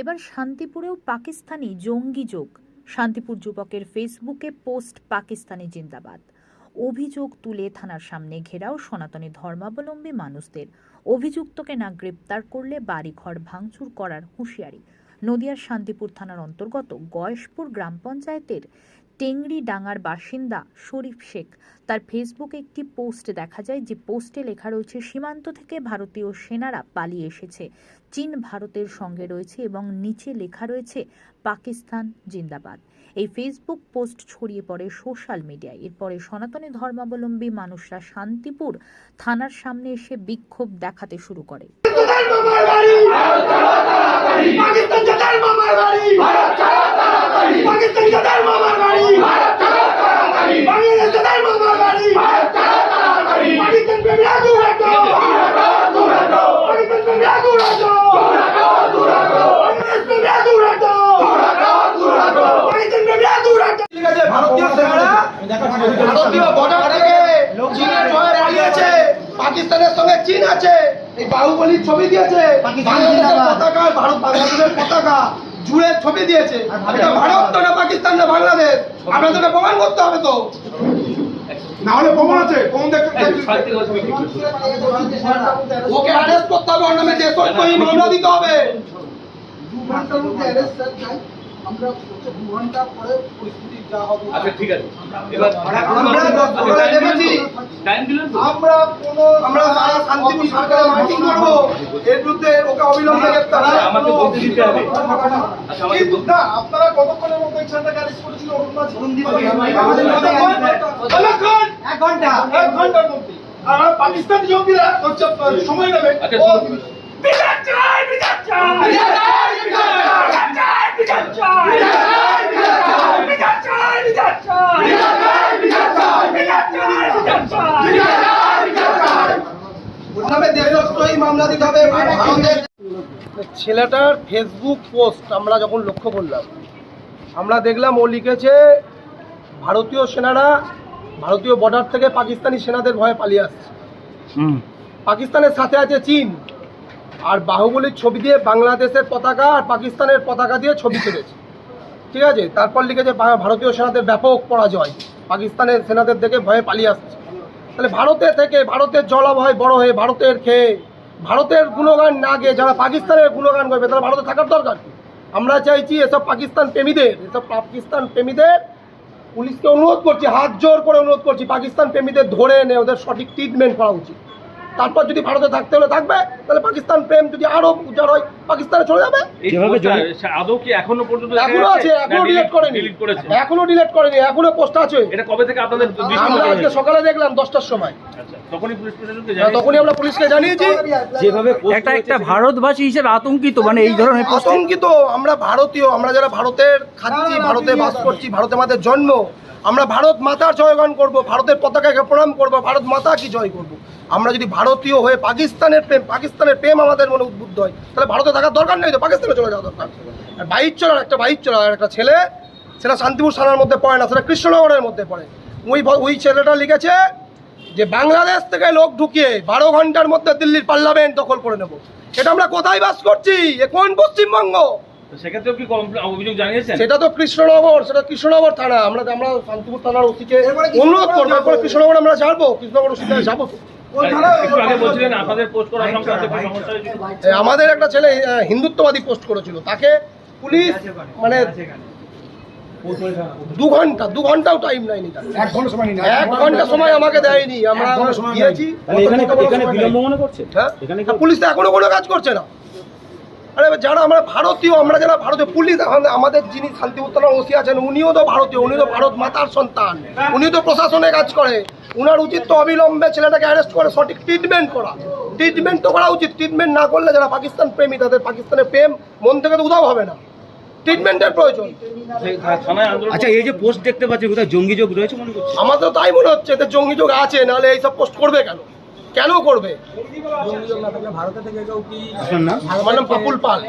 এবার শান্তিপুরেও পাকিস্তানি জঙ্গি যোগ। শান্তিপুর যুবকের ফেসবুকে পোস্ট পাকিস্তানি জিন্দাবাদ। অভিযোগ তুলে থানার সামনে ঘেরাও সনাতনী ধর্মাবলম্বী মানুষদের। অভিযুক্তকে না গ্রেপ্তার করলে বাড়িঘর ভাঙচুর করার হুঁশিয়ারি। নদিয়ার শান্তিপুর থানার অন্তর্গত গয়েশপুর গ্রাম পঞ্চায়েতের টেংরি ডাঙ্গার বাসিন্দা শরীফ শেখ। তার ফেসবুকে একটি পোস্ট দেখা যায়, যে পোস্টে লেখা রয়েছে, সীমান্ত থেকে ভারতীয় সেনারা পালিয়ে এসেছে। চীন ভারতের সঙ্গে রয়েছে এবং নিচে লেখা রয়েছে, পাকিস্তান জিন্দাবাদ। এই ফেসবুক পোস্ট ছড়িয়ে পড়ে সোশ্যাল মিডিয়ায়। এরপরে সনাতনী ধর্মাবলম্বী মানুষরা শান্তিপুর থানার সামনে এসে বিক্ষোভ দেখাতে শুরু করে পাকিস্তান জাতার মামার বাড়ি পাকিস্তান জাতার মামার বাড়ি বাংলাদেশ জাতার মামার বাড়ি পাকিস্তান প্রেমী আগু হাটো পাকিস্তান প্রেমী আগু হাটো বাংলাদেশ প্রেমী আগু হাটো পাকিস্তান প্রেমী আগু হাটো ঠিক আছে ভারতীয় সেনারা ভারতীয় বর্ডার থেকে চীনের জয় পালিয়েছে পাকিস্তানের সঙ্গে চীন আছে এই বাহুবলীর ছবি দিয়েছে পতাকা ভারত বাংলাদেশের পতাকা জুড়ে ছবি দিয়েছে। এটা ভারত তো না পাকিস্তান না বাংলাদেশ। আপনাদেরকে প্রমাণ করতে হবে তো। না হলে প্রমাণ আছে প্রমাণ ওকে অ্যারেস্ট করতে হবে নামে মামলা দিতে হবে। দু ঘণ্টার মধ্যে অ্যারেস্ট স্যার চাই আমরা হচ্ছে দু ঘণ্টা পরে পরিস্থিতি যা হবে আচ্ছা ঠিক আছে। এবার আমরা দপ্তরে দেখেছি টাইম দিলেন আমরা কোনো আমরা সারা শান্তিপুর সরকারে মাইটিং করব। এর বিরুদ্ধে ওকে অবিলম্বে গ্রেপ্তার আচ্ছা, আমাকে বলতে দিতে হবে। আচ্ছা আমাকে না আপনারা কতক্ষণের মধ্যে এই অ্যারেস্ট করেছিল অরুণ মাঝি। আমাদের কতক্ষণ? কতক্ষণ? এক ঘণ্টা। এক ঘণ্টার মধ্যে। আর পাকিস্তানি জঙ্গিরা সময় নেবে। আচ্ছা, ও- শুনুন। বিচার চাই! বিচার চাই বিচার চাই বিচার চাই বিচার চাই বিচার চাই বিচার চাই বিচার চাই বিচার চাই বিচার চাই বিচার চাই বিচার চাই বিচার চাই বিচার চাই ওর নামে দেশদ্রোহী মামলা দিতে হবে ভারতের ছেলেটার ফেসবুক পোস্ট আমরা যখন লক্ষ্য করলাম আমরা দেখলাম ও লিখেছে ভারতীয় সেনারা ভারতীয় বর্ডার থেকে পাকিস্তানি সেনাদের ভয়ে পালিয়ে আসছে। পাকিস্তানের সাথে আছে চীন। আর বাহুবলীর ছবি দিয়ে বাংলাদেশের পতাকা আর পাকিস্তানের পতাকা দিয়ে ছবি তুলেছে। ঠিক আছে? তারপর লিখেছে ভারতীয় সেনাদের ব্যাপক পরাজয়। পাকিস্তানের সেনাদের দেখে ভয়ে পালিয়ে আসছে। তাহলে ভারতে থেকে ভারতের জলাভয় বড় হয়ে ভারতের খেয়ে, ভারতের গুণগান না গিয়ে যারা পাকিস্তানের গুণগান করবে তারা ভারতে থাকার দরকার আমরা চাইছি এসব পাকিস্তান প্রেমীদের, এসব পাকিস্তান প্রেমীদের, পুলিশকে অনুরোধ করছি, হাত জোর করে অনুরোধ করছি, পাকিস্তান প্রেমীদের ধরে এনে ওদের সঠিক ট্রিটমেন্ট করা উচিত। তারপর যদি ভারতে থাকতে হলে থাকবে তাহলে পাকিস্তান প্রেম যদি আরও উজাড় হয় পাকিস্তানে চলে যাবে। আদৌ কি এখনও পর্যন্ত এখনও আছে এখনও ডিলিট করেনি। এখনও ডিলিট করেনি এখনও পোস্ট আছে। এটা কবে থেকে আপনাদের আমরা আজকে? সকালে দেখলাম দশটার সময়। আচ্ছা তখনই আমরা পুলিশকে জানিয়েছি। যেভাবে একটা একটা ভারতবাসী হিসেবে আতঙ্কিত মানে এই ধরনের আতঙ্কিত আমরা ভারতীয় আমরা যারা ভারতের খাচ্ছি ভারতে বাস করছি ভারতে আমাদের জন্ম আমরা ভারত মাতার জয়গান করব ভারতের পতাকাকে প্রণাম করব ভারত মাতা কি জয় করব। আমরা যদি ভারতীয় হয়ে পাকিস্তানের প্রেম পাকিস্তানের প্রেম আমাদের মনে উদ্বুদ্ধ হয় তাহলে ভারতে থাকার দরকার নেই তো পাকিস্তানে চলে যাওয়া দরকার। আর বাইক চলার একটা বাইক চলার একটা ছেলে সেটা শান্তিপুর থানার মধ্যে পড়ে না সেটা কৃষ্ণনগরের মধ্যে পড়ে। ওই ভ- ওই ছেলেটা লিখেছে যে বাংলাদেশ থেকে লোক ঢুকিয়ে বারো ঘণ্টার মধ্যে দিল্লির পার্লামেন্ট দখল করে নেব। এটা আমরা কোথায় বাস করছি? এ কোন পশ্চিমবঙ্গ? সেটা তো কৃষ্ণনগর সেটা কৃষ্ণনগর থানা। আমরা আমরা শান্তিপুর থানার ওসিকে অনুরোধ করব কৃষ্ণনগর আমরা যাব কৃষ্ণনগর ওসিকে যাব। আমাদের একটা ছেলে হিন্দুত্ববাদী পোস্ট করেছিল। তাকে পুলিশ মানে দু ঘণ্টা দু ঘন্টাও টাইম নেয়নি এক ঘণ্টা সময় এক ঘণ্টা সময় আমাকে দেয়নি। আমরা দিয়েছি। মনে হ্যাঁ? পুলিশ তো এখনও কোনো কাজ করছে না। আরে যারা আমরা ভারতীয় আমরা যারা ভারতীয় পুলিশ আমাদের যিনি শান্তিপুর থানার ওসি আছেন উনিও তো ভারতীয় উনি তো ভারত মাতার সন্তান উনি তো প্রশাসনে কাজ করে। উনার উচিত তো অবিলম্বে ছেলেটাকে অ্যারেস্ট করে সঠিক ট্রিটমেন্ট করা। ট্রিটমেন্ট তো করা উচিত ট্রিটমেন্ট না করলে যারা পাকিস্তান প্রেমী তাদের পাকিস্তানের প্রেম মন থেকে তো উদাও হবে না। ট্রিটমেন্টের প্রয়োজন। আচ্ছা এই যে পোস্ট দেখতে পাচ্ছি কোথায় জঙ্গি যোগ রয়েছে মনে করছে আমার তো তাই মনে হচ্ছে এদের জঙ্গি যোগ আছে নাহলে এইসব পোস্ট করবে কেন? কেন করবে? আমার নাম পাপুল পাল।